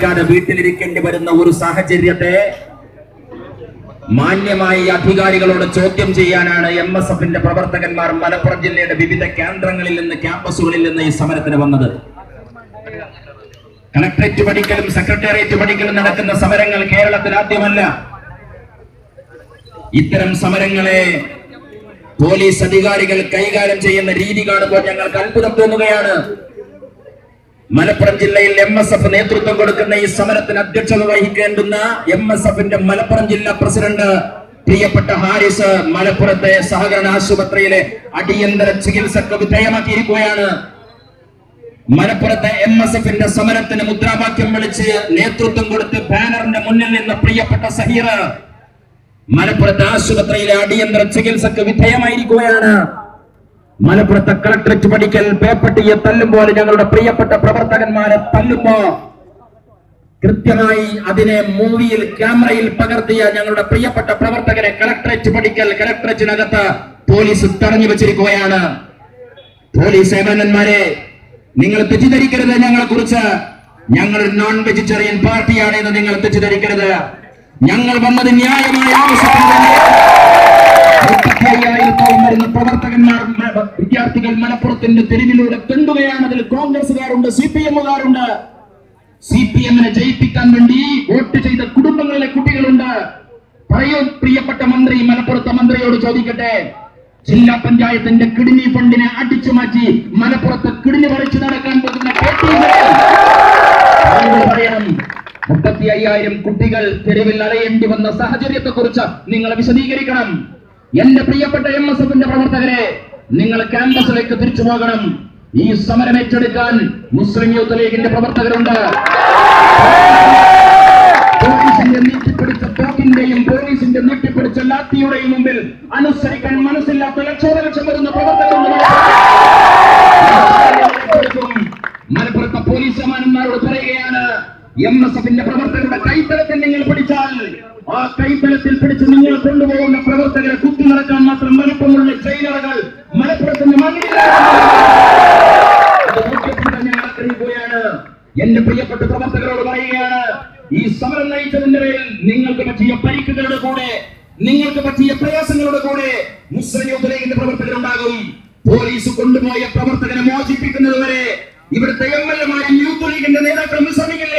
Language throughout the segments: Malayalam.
പഠിക്കാതെ വീട്ടിലിരിക്കേണ്ടി വരുന്ന ഒരു സാഹചര്യത്തെ മാന്യമായി അധികാരികളോട് ചോദ്യം ചെയ്യാനാണ് എം എസ് എഫിന്റെ പ്രവർത്തകന്മാർ മലപ്പുറം ജില്ലയുടെ വിവിധ കേന്ദ്രങ്ങളിൽ നിന്ന് ക്യാമ്പസുകളിൽ നിന്ന് ഈ സമരത്തിന് വന്നത്. കളക്ടറേറ്റ് പഠിക്കലും സെക്രട്ടേറിയറ്റ് പഠിക്കലും നടക്കുന്ന സമരങ്ങൾ കേരളത്തിൽ ആദ്യമല്ല. ഇത്തരം സമരങ്ങളെ പോലീസ് അധികാരികൾ കൈകാര്യം ചെയ്യുന്ന രീതി കാണുമ്പോൾ ഞങ്ങൾക്ക് അത്ഭുതം തോന്നുകയാണ്. മലപ്പുറം ജില്ലയിൽ എം എസ് എഫ് നേതൃത്വം കൊടുക്കുന്ന ഈ സമരത്തിന് അധ്യക്ഷത വഹിക്കേണ്ടുന്ന എം എസ് എഫിന്റെ മലപ്പുറം ജില്ലാ പ്രസിഡന്റ് പ്രിയപ്പെട്ട ഹാരിസ് മലപ്പുറത്തെ സഹകരണ ആശുപത്രിയിലെ അടിയന്തര ചികിത്സക്ക് വിധേയമാക്കിയിരിക്കുകയാണ്. മലപ്പുറത്തെ എം എസ് എഫിന്റെ സമരത്തിന് മുദ്രാവാക്യം വിളിച്ച് നേതൃത്വം കൊടുത്ത് ബാനറിന്റെ മുന്നിൽ നിന്ന് പ്രിയപ്പെട്ട സഹീർ മലപ്പുറത്തെ ആശുപത്രിയിലെ അടിയന്തര ചികിത്സക്ക് വിധേയമായിരിക്കുകയാണ്. മലപ്പുറത്തെ കളക്ടറേറ്റ് പഠിക്കൽ പേപ്പട്ടിയെ പോലെ ഞങ്ങളുടെ പ്രിയപ്പെട്ട പ്രവർത്തകന്മാരെ തല്ലുമ്പോ കൃത്യമായി അതിനെ മൂവിയിൽ ക്യാമറയിൽ പകർത്തിയ ഞങ്ങളുടെ പ്രിയപ്പെട്ട പ്രവർത്തകരെ കളക്ടറേറ്റ് പഠിക്കൽ കളക്ടറേറ്റിനകത്ത് പോലീസ് തടഞ്ഞു വെച്ചിരിക്കുകയാണ്. പോലീസ് സേവനന്മാരെ നിങ്ങൾ തെറ്റിദ്ധരിക്കരുത് ഞങ്ങളെ കുറിച്ച് ഞങ്ങൾ നോൺ വെജിറ്റേറിയൻ പാർട്ടിയാണ് എന്ന് നിങ്ങൾ തെറ്റിദ്ധരിക്കരുത്. ഞങ്ങൾ വന്നത് ന്യായമായ ആവശ്യത്തിന് വിദ്യാർത്ഥികൾ മലപ്പുറത്തിന്റെ തെരുവിലൂടെ തെണ്ടുകയാണ് അതിൽ കോൺഗ്രസുകാരുണ്ട് സി പി എമ്മുകാരുണ്ട്. സി പി എമ്മിനെ ജയിപ്പിക്കാൻ വേണ്ടി വോട്ട് ചെയ്ത കുടുംബങ്ങളിലെ കുട്ടികളുണ്ട്. പറയൂ പ്രിയപ്പെട്ട മന്ത്രി മലപ്പുറത്തെ മന്ത്രിയോട് ചോദിക്കട്ടെ. ജില്ലാ പഞ്ചായത്തിന്റെ കിഡ്നി ഫണ്ടിനെ അടിച്ചു മാറ്റി മലപ്പുറത്ത് കിഡ്നി വലിച്ചു നടക്കാൻ പോകുന്ന പറയണം? മുപ്പത്തി അയ്യായിരം കുട്ടികൾ തെരുവിൽ അറിയേണ്ടി വന്ന സാഹചര്യത്തെ കുറിച്ച് നിങ്ങൾ വിശദീകരിക്കണം. എന്റെ പ്രിയപ്പെട്ട എം എസ് എഫിന്റെ പ്രവർത്തകരെ നിങ്ങൾ ക്യാമ്പസിലേക്ക് തിരിച്ചു പോകണം ഈ സമരം ഏറ്റെടുക്കാൻ മുസ്ലിം യൂത്ത് ലീഗിന്റെ പ്രവർത്തകരുണ്ട് പോലീസിന്റെ നീട്ടിപ്പിടിച്ച തോക്കിന്റെയും പോലീസിന്റെ നീട്ടിപ്പിടിച്ച ലാത്തിയുടെയും മുമ്പിൽ അനുസരിക്കാൻ മനസ്സില്ലാത്ത ലക്ഷോപലക്ഷം വരുന്ന പ്രവർത്തകരുണ്ട്. മലപ്പുറത്തെ പോലീസ് സമാനന്മാരോട് പറയുകയാണ് എം എസ് എഫിന്റെ പ്രവർത്തകരുടെ കൈത്തലത്തിൽ നിങ്ങൾ പിടിച്ചാൽ ആ കൈത്തലത്തിൽ പിടിച്ച് നിങ്ങൾ കൊണ്ടുപോകുന്ന പ്രവർത്തകരെ കുത്തി നടക്കാൻ മാത്രം വലുപ്പമുള്ള ജയിലറുകൾ എന്റെ പ്രിയപ്പെട്ട പ്രവർത്തകരോട് പറയുകയാണ് ഈ സമരം നയിച്ചതിന്റെ പേരിൽ നിങ്ങൾക്ക് പറ്റിയ പരിക്കുകളുടെ കൂടെ നിങ്ങൾക്ക് പറ്റിയ പ്രയാസങ്ങളുടെ കൂടെ മുസ്ലിം യൂത്ത് പ്രവർത്തകരുണ്ടാകും. പോലീസ് കൊണ്ടുപോയ പ്രവർത്തകനെ മോചിപ്പിക്കുന്നത് വരെ ഇവിടുത്തെ എം എൽ എമാരും യൂത്ത് ലീഗിന്റെ നേതാക്കളും വിശ്രമിക്കില്ല.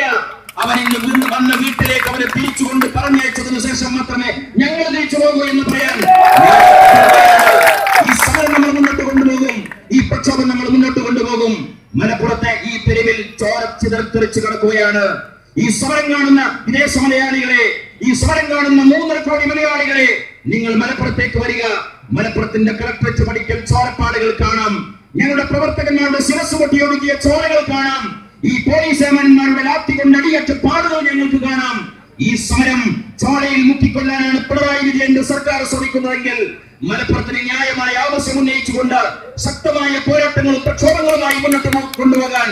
അവരെ വന്ന വീട്ടിലേക്ക് അവരെ തിരിച്ചുകൊണ്ട് പറഞ്ഞയച്ചതിനു ശേഷം മാത്രമേ പ്രക്ഷോഭം നമ്മൾ മുന്നോട്ട് കൊണ്ടുപോകും. മലപ്പുറത്തെ ഈ തെരുവിൽ ചോര ചിതർത്തെറിച്ച് കിടക്കുകയാണ്. ഈ സമരം കാണുന്ന വിദേശ മലയാളികളെ ഈ സമരം കാണുന്ന മൂന്നര കോടി മലയാളികളെ നിങ്ങൾ മലപ്പുറത്തേക്ക് വരിക. മലപ്പുറത്തിന്റെ കളക്ടറേറ്റ് പഠിക്കൽ ചോരപ്പാടുകൾ കാണാം. ഞങ്ങളുടെ പ്രവർത്തകന്മാരുടെ ശിരസ് പൊട്ടിയൊടുക്കിയ ചോരകൾ കാണാം. ഈ പോലീസ് സേവനന്മാരുടെ ലാത്തി കൊണ്ട് അടിയറ്റ പാടുകൾ ഞങ്ങൾക്ക് കാണാം. ഈ സമരം ചോളയിൽ മുക്കിക്കൊല്ലാനാണ് പിണറായി വിജയന്റെ സർക്കാർ ശ്രമിക്കുന്നതെങ്കിൽ മലപ്പുറത്തിന് ന്യായമായ ആവശ്യം ഉന്നയിച്ചുകൊണ്ട് ശക്തമായ പോരാട്ടങ്ങളും പ്രക്ഷോഭങ്ങളുമായി മുന്നോട്ട് കൊണ്ടുപോകാൻ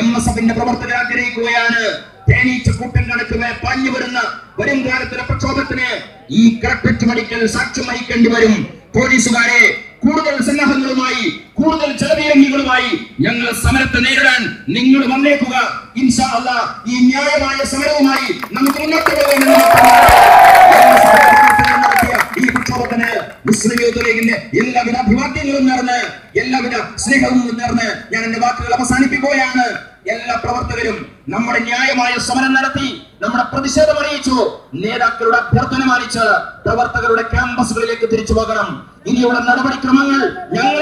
എം എസ് എഫിന്റെ പ്രവർത്തകർ ആഗ്രഹിക്കുകയാണ്. തേനീച്ച കൂട്ടം കണക്ക് പാഞ്ഞു വരുന്ന വരും കാലത്തിലെ പ്രക്ഷോഭത്തിന് ഈ കളക്ടറേറ്റ് മടിക്കൽ സാക്ഷ്യം വഹിക്കേണ്ടി വരും. പോലീസുകാരെ കൂടുതൽ സന്നാഹങ്ങളുമായി കൂടുതൽ ജലപീരങ്കികളുമായി ഞങ്ങൾ സമരത്തെ നേരിടാൻ നിങ്ങൾ വന്നേക്കുക. ഇൻഷാ അല്ലാ ഈ ന്യായമായ സമരവുമായി നമുക്ക് മുന്നോട്ട് ഈ പ്രക്ഷോഭത്തിന് മുസ്ലിം യൂത്ത് എല്ലാവിധ അഭിവാദ്യങ്ങളും നേർന്ന് എല്ലാവിധ സ്നേഹവും നേർന്ന് ഞാൻ എന്റെ വാക്കുകൾ അവസാനിപ്പിക്കുകയാണ്. എല്ലാ പ്രവർത്തകരും നമ്മുടെ ന്യായമായ സമരം നടത്തി നമ്മുടെ പ്രതിഷേധം അറിയിച്ചു നേതാക്കളുടെ അഭ്യർത്ഥന മാനിച്ച് പ്രവർത്തകരുടെ ക്യാമ്പസുകളിലേക്ക് തിരിച്ചു പോകണം. ഇനിയുള്ള നടപടിക്രമങ്ങൾ ഞങ്ങളെ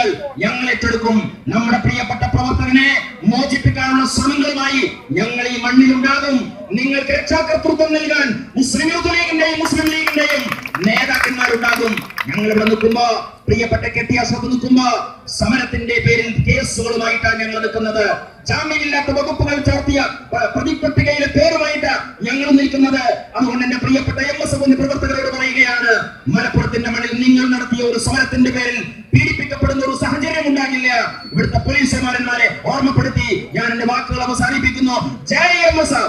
പ്രശ്നങ്ങൾ ഞങ്ങൾ ഏറ്റെടുക്കും. നമ്മുടെ പ്രിയപ്പെട്ട പ്രവർത്തകനെ മോചിപ്പിക്കാനുള്ള ശ്രമങ്ങളുമായി ഞങ്ങൾ ഈ മണ്ണിലുണ്ടാകും നിങ്ങൾക്ക് രക്ഷാകർത്തൃത്വം നൽകാൻ മുസ്ലിം യൂത്ത് ലീഗിന്റെയും മുസ്ലിം ലീഗിന്റെയും നേതാക്കന്മാരുണ്ടാകും. ഞങ്ങൾ ഇവിടെ നിൽക്കുമ്പോ പ്രിയപ്പെട്ട കെട്ടിയാസത്ത് നിൽക്കുമ്പോ സമരത്തിന്റെ പേരിൽ കേസുകളുമായിട്ടാണ് ഞങ്ങൾ നിൽക്കുന്നത്. ജാമ്യമില്ലാത്ത വകുപ്പുകൾ ചാർത്തിയ പ്രതിപട്ടികയിലെ പേരുമായിട്ട് ഞങ്ങൾ നിൽക്കുന്നത്. അതുകൊണ്ട് എന്റെ പ്രിയപ്പെട്ട എം എസ് എഫ് പ്രവർത്തകരോട് പറയുകയാണ് മലപ്പുറത്തിന്റെ മണ്ണിൽ നിങ്ങൾ നടത്തിയ ഒരു സമരത്തിന്റെ പേരിൽ ഉണ്ടാകില്ല. ഇവിടുത്തെ പോലീസുമാരന്മാരെ ഓർമ്മപ്പെടുത്തി ഞാൻ എന്റെ വാക്കുകൾ അവസാനിപ്പിക്കുന്നു. Jaya M S